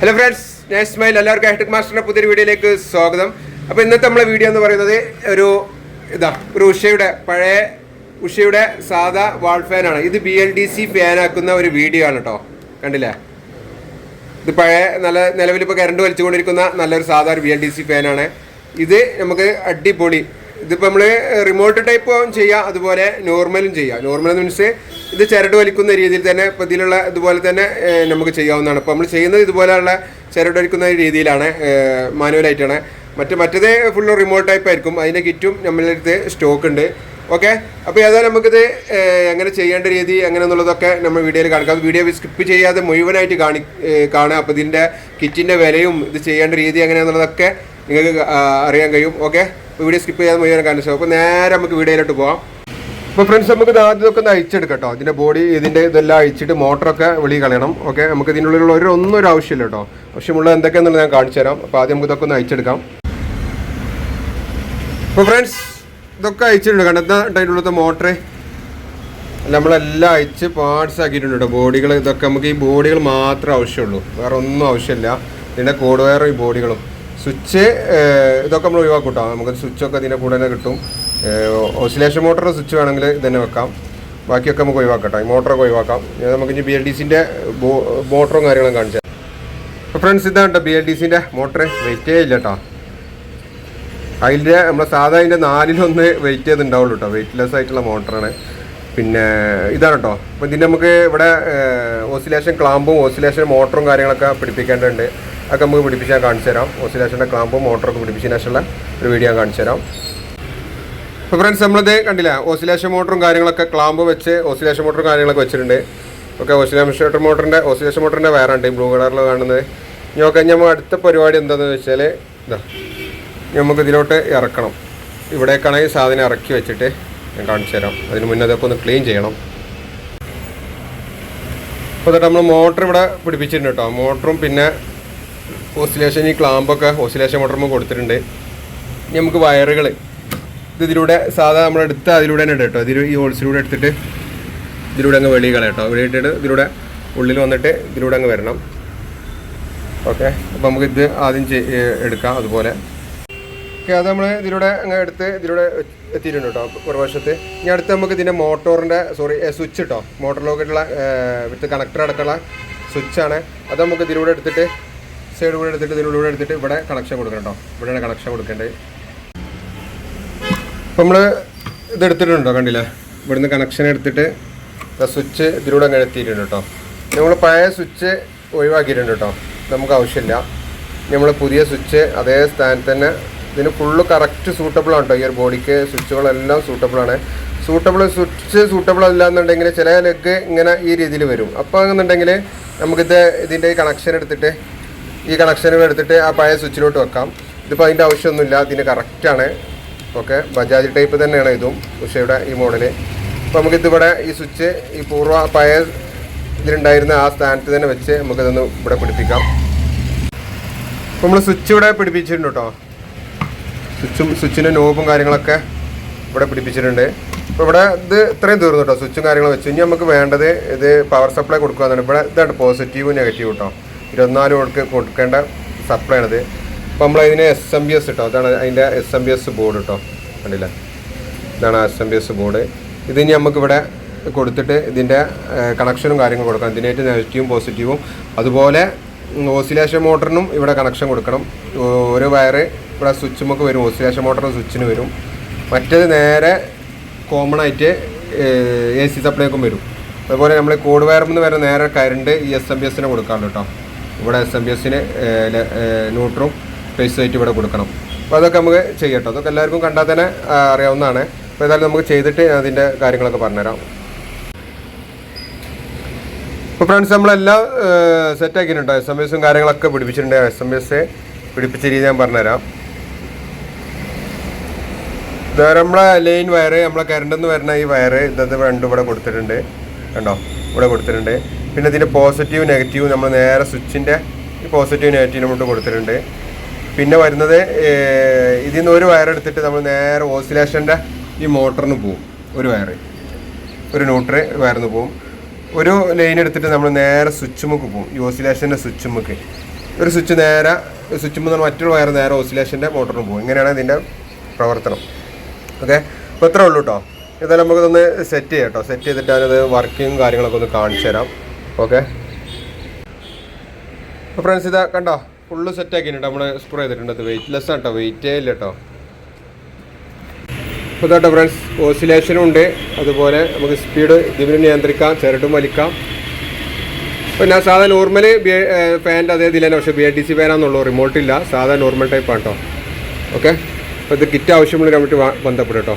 Hello friends ഞാൻ ഇസ്മായിൽ എല്ലാവർക്കും head മാസ്റ്ററിന്റെ പുതിയൊരു വീഡിയോയിലേക്ക് സ്വാഗതം. അപ്പോൾ ഇന്നത്തെ നമ്മളെ വീഡിയോ എന്ന് പറയുന്നത് ഒരു ഇതാ ഒരു ഉഷയുടെ പഴയ ഉഷയുടെ സാധാ വാൾ ഫാനാണ് ഇത് ബി എൽ ഡി സി ഫാനാക്കുന്ന ഒരു വീഡിയോ ആണ് കേട്ടോ കണ്ടില്ലേ? ഇത് പഴയ നല്ല നിലവിലിപ്പോൾ കരണ്ട് വലിച്ചുകൊണ്ടിരിക്കുന്ന നല്ലൊരു സാധാരണ ബി എൽ ഡി സി ഫാനാണ് ഇത് നമുക്ക് അടിപൊളി. ഇതിപ്പോൾ നമ്മൾ റിമോട്ട് ടൈപ്പും ചെയ്യാം അതുപോലെ നോർമലും ചെയ്യാം. നോർമൽ മീൻസ് ഇത് ചരട് വലിക്കുന്ന രീതിയിൽ തന്നെ ഇതിലുള്ള ഇതുപോലെ തന്നെ നമുക്ക് ചെയ്യാവുന്നതാണ്. അപ്പോൾ നമ്മൾ ചെയ്യുന്നത് ഇതുപോലെയുള്ള ചരട് വലിക്കുന്ന രീതിയിലാണ് മാനുവലായിട്ടാണ്. മറ്റ് മറ്റേത് ഫുള്ള് റിമോട്ട് ടൈപ്പ് ആയിരിക്കും. അതിന്റെ കിറ്റും നമ്മളുടെ അടുത്ത് സ്റ്റോക്ക് ഉണ്ട്. ഓക്കെ അപ്പോൾ ഏതായാലും നമുക്കിത് എങ്ങനെ ചെയ്യേണ്ട രീതി എങ്ങനെ എന്നുള്ളതൊക്കെ നമ്മൾ വീഡിയോയിൽ കാണിക്കാം. വീഡിയോ സ്കിപ്പ് ചെയ്യാതെ മുഴുവനായിട്ട് കാണി കാണുക. അപ്പോൾ ഇതിന്റെ കിറ്റിന്റെ വിലയും ഇത് ചെയ്യേണ്ട രീതി എങ്ങനെയാണെന്നുള്ളതൊക്കെ നിങ്ങൾക്ക് അറിയാൻ കഴിയും. ഓക്കെ വീഡിയോ സ്കിപ്പ് ചെയ്യാതെ മുഴുവൻ കാണിച്ചു അപ്പോൾ നേരെ നമുക്ക് വീഡിയോയിലോട്ട് പോകാം അപ്പോൾ ഫ്രണ്ട്സ് നമുക്ക് ഇത് ആദ്യം ഒക്കെ ഒന്ന് അഴിച്ചെടുക്കട്ടോ. ഇതിന്റെ ബോഡി ഇതിന്റെ ഇതെല്ലാം അഴിച്ചിട്ട് മോട്ടറൊക്കെ വെളി കളയണം. ഓക്കെ നമുക്ക് ഇതിനുള്ളിലുള്ള ഒരു ഒന്നും ഒരു ആവശ്യമില്ല കേട്ടോ. ആവശ്യമുള്ള എന്തൊക്കെയാണെന്നുള്ളത് ഞാൻ കാണിച്ചു തരാം. അപ്പോൾ ആദ്യം നമുക്ക് ഇതൊക്കെ ഒന്ന് അയച്ചെടുക്കാം അപ്പോൾ ഫ്രണ്ട്സ് ഇതൊക്കെ അയച്ചിട്ടുണ്ട് കണ്ടെത്താൻ അതിന്റെ മോട്ടറ്. നമ്മളെല്ലാം അയച്ച് പാർട്സ് ആക്കിയിട്ടുണ്ട് കേട്ടോ. ബോഡികൾ ഇതൊക്കെ നമുക്ക് ഈ ബോഡികൾ മാത്രമേ ആവശ്യമുള്ളൂ. വേറെ ഒന്നും ആവശ്യമില്ല. ഇതിന്റെ കോഡ് വയറും ഈ ബോഡികളും. സ്വിച്ച് ഇതൊക്കെ നമ്മൾ ഒഴിവാക്കും നമുക്ക് സ്വിച്ചൊക്കെ ഇതിന്റെ കൂടെ തന്നെ കിട്ടും. ഓസിലേഷൻ മോട്ടറ് സ്വിച്ച് വേണമെങ്കിൽ ഇത് തന്നെ വെക്കാം. ബാക്കിയൊക്കെ നമുക്ക് ഒഴിവാക്കട്ടെ. മോട്ടറൊക്കെ ഒഴിവാക്കാം. നമുക്ക് ഇനി ബി എൽ ഡി സിന്റെ മോട്ടറും കാര്യങ്ങളും കാണിച്ചു അപ്പോൾ ഫ്രണ്ട്സ് ഇതാണ് ബി എൽ ഡി സിന്റെ മോട്ടർ വെയിറ്റേ ഇല്ല കേട്ടോ അതിന്റെ നമ്മളെ സാധാ അതിന്റെ നാലിലൊന്ന് വെയിറ്റ് ചെയ്തുണ്ടാവുള്ളൂ കേട്ടോ വെയിറ്റ്ലെസ് ആയിട്ടുള്ള മോട്ടറാണ്. പിന്നെ ഇതാണ് കേട്ടോ അപ്പോൾ ഇതിന്റെ നമുക്ക് ഇവിടെ ഓസിലേഷൻ ക്ലാമ്പും ഓസിലേഷൻ മോട്ടറും കാര്യങ്ങളൊക്കെ പിടിപ്പിക്കേണ്ടതുണ്ട്. അതൊക്കെ നമുക്ക് പിടിപ്പിച്ച് ഞാൻ കാണിച്ചു തരാം. ഓസിലേഷന്റെ ക്ലാമ്പും മോട്ടറൊക്കെ പിടിപ്പിച്ചതിന് ശേഷമുള്ള ഒരു വീഡിയോ കാണിച്ചു തരാം. അപ്പോൾ ഫ്രണ്ട്സ് നമ്മളിത് കണ്ടില്ല? ഓസിലേഷൻ മോട്ടറും കാര്യങ്ങളൊക്കെ ക്ലാമ്പ് വെച്ച് ഓസിലേഷൻ മോട്ടറും കാര്യങ്ങളൊക്കെ വെച്ചിട്ടുണ്ട്. ഓക്കെ ഓസിലേഷൻ മോട്ടറിന്റെ ഓസിലേഷൻ മോട്ടറിന്റെ വേറെ ഉണ്ട് ബ്ലൂ കളറിൽ കാണുന്നത്. ഇനി ഓക്കെ നമ്മൾ അടുത്ത പരിപാടി എന്താണെന്ന് വെച്ചാൽ ഇതാ നമുക്ക് ഇതിലോട്ട് ഇറക്കണം. ഇവിടേക്കാണ് ഈ സാധനം ഇറക്കി വെച്ചിട്ട് ഞാൻ കാണിച്ചു തരാം. അതിന് മുന്നേ അതൊക്കെ ഒന്ന് ക്ലീൻ ചെയ്യണം. അപ്പോൾ തൊട്ട് നമ്മൾ മോട്ടർ ഇവിടെ പിടിപ്പിച്ചിട്ടുണ്ട് കേട്ടോ മോട്ടറും പിന്നെ ഓസിലേഷൻ ഈ ക്ലാമ്പൊക്കെ ഓസിലേഷൻ മോട്ടറുമ്പോൾ കൊടുത്തിട്ടുണ്ട്. നമുക്ക് വയറുകൾ ഇത് ഇതിലൂടെ സാധാ നമ്മൾ എടുത്ത് അതിലൂടെ തന്നെ ഇടാം കേട്ടോ. ഇതിൽ ഈ ഹോൾസിലൂടെ എടുത്തിട്ട് ഇതിലൂടെ അങ്ങ് വെളിയിൽ കളയാം കേട്ടോ. ഇവിടെ ഇട്ടിട്ട് ഇതിലൂടെ ഉള്ളിൽ വന്നിട്ട് ഇതിലൂടെ അങ്ങ് വരണം. ഓക്കെ. അപ്പോൾ നമുക്ക് ഇത് ആദ്യം എടുക്കാം അതുപോലെ. ഓക്കെ അത് നമ്മൾ ഇതിലൂടെ അങ്ങ് എടുത്ത് ഇതിലൂടെ എത്തിയിട്ടുണ്ട് കേട്ടോ ഒരു വശത്ത്. ഇനി അടുത്ത് നമുക്ക് ഇതിന്റെ മോട്ടോറിന്റെ സോറി സ്വിച്ച് കേട്ടോ മോട്ടറിലേക്കുള്ള വിത്ത് കണക്ടർ അടക്കമുള്ള സ്വിച്ചാണ്. അത് നമുക്ക് ഇതിലൂടെ എടുത്തിട്ട് സൈഡ് കൂടെ എടുത്തിട്ട് ഇതിലൂടെ എടുത്തിട്ട് ഇവിടെ കണക്ഷൻ കൊടുക്കണം കേട്ടോ. ഇവിടെയാണ് കണക്ഷൻ കൊടുക്കേണ്ടത്. നമ്മൾ ഇത് എടുത്തിട്ടുണ്ടോ കണ്ടില്ലേ? ഇവിടുന്ന് കണക്ഷൻ എടുത്തിട്ട് സ്വിച്ച് ഇതിലൂടെ അങ്ങനെ എത്തിയിട്ടുണ്ട് കേട്ടോ. നമ്മൾ പഴയ സ്വിച്ച് ഒഴിവാക്കിയിട്ടുണ്ട് കേട്ടോ. നമുക്ക് ആവശ്യമില്ല. നമ്മൾ പുതിയ സ്വിച്ച് അതേ സ്ഥാനത്ത് തന്നെ ഇതിന് ഫുള്ള് കറക്റ്റ് സൂട്ടബിൾ ആണ് കേട്ടോ. ഈ ഒരു ബോഡിക്ക് സ്വിച്ചുകളെല്ലാം സൂട്ടബിളാണ് സൂട്ടബിൾ സ്വിച്ച് സൂട്ടബിൾ അല്ല എന്നുണ്ടെങ്കിൽ ചില ലെഗ് ഇങ്ങനെ ഈ രീതിയിൽ വരും. അപ്പോൾ എന്നുണ്ടെങ്കിൽ നമുക്കിത് ഇതിന്റെ കണക്ഷൻ എടുത്തിട്ട് ഈ കണക്ഷനുകൾ എടുത്തിട്ട് ആ പഴയ സ്വിച്ചിലോട്ട് വെക്കാം. ഇതിപ്പോൾ അതിന്റെ ആവശ്യമൊന്നുമില്ല. ഇതിന് കറക്റ്റാണ് ഓക്കെ ബജാജ് ടൈപ്പ് തന്നെയാണ് ഇതും. ഉഷയുടെ ഈ മോഡൽ. അപ്പോൾ നമുക്കിതിവിടെ ഈ സ്വിച്ച് ഈ പൂർവ പഴയ ഇതിലുണ്ടായിരുന്ന ആ സ്ഥാനത്ത് തന്നെ വെച്ച് നമുക്കിതൊന്ന് ഇവിടെ പിടിപ്പിക്കാം. അപ്പോൾ നമ്മൾ സ്വിച്ച് ഇവിടെ പിടിപ്പിച്ചിട്ടുണ്ട് കേട്ടോ സ്വിച്ചും സ്വിച്ചിന്റെ നോബും കാര്യങ്ങളൊക്കെ ഇവിടെ പിടിപ്പിച്ചിട്ടുണ്ട്. അപ്പോൾ ഇവിടെ ഇത് ഇത്രയും തീർന്നു കേട്ടോ സ്വിച്ചും കാര്യങ്ങളും വെച്ച്. ഇനി നമുക്ക് വേണ്ടത് ഇത് പവർ സപ്ലൈ കൊടുക്കുക എന്നുണ്ട് ഇവിടെ ഇതാണ് പോസിറ്റീവ് നെഗറ്റീവ് കേട്ടോ ഇരുപത്തിനാല് വോൾക്ക് കൊടുക്കേണ്ട സപ്ലൈ ആണിത്. അപ്പോൾ നമ്മൾ അതിന് എസ് എം ബി എസ് കേട്ടോ അതാണ് അതിന്റെ S M B S board കേട്ടോ കണ്ടില്ല? ഇതാണ് S M B S board ഇത് ഇനി നമുക്കിവിടെ കൊടുത്തിട്ട് ഇതിന്റെ കണക്ഷനും കാര്യങ്ങളും കൊടുക്കണം. ഇതിനായിട്ട് നെഗറ്റീവും പോസിറ്റീവും അതുപോലെ ഓസിലേഷൻ മോട്ടറിനും ഇവിടെ കണക്ഷൻ കൊടുക്കണം. ഒരു വയറ് ഇവിടെ സ്വിച്ചുമൊക്കെ വരും ഓസിലേഷൻ മോട്ടറിന് സ്വിച്ചിന് വരും. മറ്റേത് നേരെ കോമൺ ആയിട്ട് എ സി സപ്ലൈക്കും വരും. അതുപോലെ നമ്മൾ കോഡ് വയറിൽ വരെ നേരെ കറണ്ട് ഈ എസ് എം ബി എസിന് കൊടുക്കാറുണ്ട് കേട്ടോ ഇവിടെ എസ് എം ബി എസിന് ന്യൂട്രും ഫേസ് ആയിട്ട് ഇവിടെ കൊടുക്കണം. അപ്പോൾ അതൊക്കെ നമുക്ക് ചെയ്യട്ടോ. അതൊക്കെ എല്ലാവർക്കും കണ്ടാൽ തന്നെ അറിയാവുന്നതാണ്. അപ്പോൾ ഏതായാലും നമുക്ക് ചെയ്തിട്ട് അതിന്റെ കാര്യങ്ങളൊക്കെ പറഞ്ഞുതരാം. ഇപ്പോൾ ഫ്രണ്ട്സ് നമ്മളെല്ലാം സെറ്റ് ആക്കിയിട്ടുണ്ട്. എസ് എം എസും കാര്യങ്ങളൊക്കെ പിടിപ്പിച്ചിട്ടുണ്ട്. എസ് എം എസ് പിടിപ്പിച്ച രീതി ഞാൻ പറഞ്ഞുതരാം. നമ്മളെ ലൈൻ വയറ് നമ്മളെ കരണ്ടെന്ന് വരുന്ന ഈ വയറ് ഇതത് രണ്ടും ഇവിടെ കൊടുത്തിട്ടുണ്ട്. കണ്ടോ? ഇവിടെ കൊടുത്തിട്ടുണ്ട്. പിന്നെ ഇതിന്റെ പോസിറ്റീവ് നെഗറ്റീവ് നമ്മൾ നേരെ സ്വിച്ചിന്റെ ഈ പോസിറ്റീവ് നെഗറ്റീവ് നമ്മൾ കൊടുത്തിട്ടുണ്ട്. പിന്നെ വരുന്നത് ഇതിൽ നിന്ന് ഒരു വയർ എടുത്തിട്ട് നമ്മൾ നേരെ ഓസിലേഷന്റെ ഈ മോട്ടറിന് പോവും. ഒരു വയറ്. ഒരു ന്യൂട്ര് വയറിന് പോവും. ഒരു ലൈൻ എടുത്തിട്ട് നമ്മൾ നേരെ സ്വിച്ച് മുക്ക് പോവും. ഈ ഓസിലേഷന്റെ സ്വിച്ച് മുക്ക് ഒരു സ്വിച്ച് നേരെ സ്വിച്ച് മുതൽ മറ്റൊരു വയർ നേരെ ഓസിലേഷന്റെ മോട്ടറിന് പോകും ഇങ്ങനെയാണ് ഇതിന്റെ പ്രവർത്തനം. ഓക്കെ? അപ്പോൾ ഇത്രേ ഉള്ളൂ കേട്ടോ ഇതായാലും നമുക്കിതൊന്ന് സെറ്റ് ചെയ്യാം കേട്ടോ സെറ്റ് ചെയ്തിട്ട് അതിനത് വർക്കിങ്ങും കാര്യങ്ങളൊക്കെ ഒന്ന് കാണിച്ചു തരാം. ഓക്കെ? ഫ്രണ്ട്സ് ഇതാ കണ്ടോ? ഫുള്ള് സെറ്റ് ആക്കിയിട്ടുണ്ട്. നമ്മൾ സ്പ്രേ ചെയ്തിട്ടുണ്ട്. വെയിറ്റ് ലെസ് ആട്ടോ വെയിറ്റേ ഇല്ല കേട്ടോ അപ്പോൾ ഫ്രണ്ട്സ് ഓസിലേഷനും ഉണ്ട്. അതുപോലെ നമുക്ക് സ്പീഡ് ഇതിന് നിയന്ത്രിക്കാം. ചിരട്ടും വലിക്കാം. ഞാൻ സാധാ നോർമൽ ഫാന്റെ അതേ ഇതില്ല പക്ഷെ ബി ഐ ടി സി ഫാനാന്നുള്ളൂ റിമോട്ടില്ല സാധാ നോർമൽ ടൈപ്പ് കേട്ടോ ഓക്കെ അപ്പോൾ ഇത് കിറ്റ് ആവശ്യമുള്ള കമ്മിറ്റി ബന്ധപ്പെടും കേട്ടോ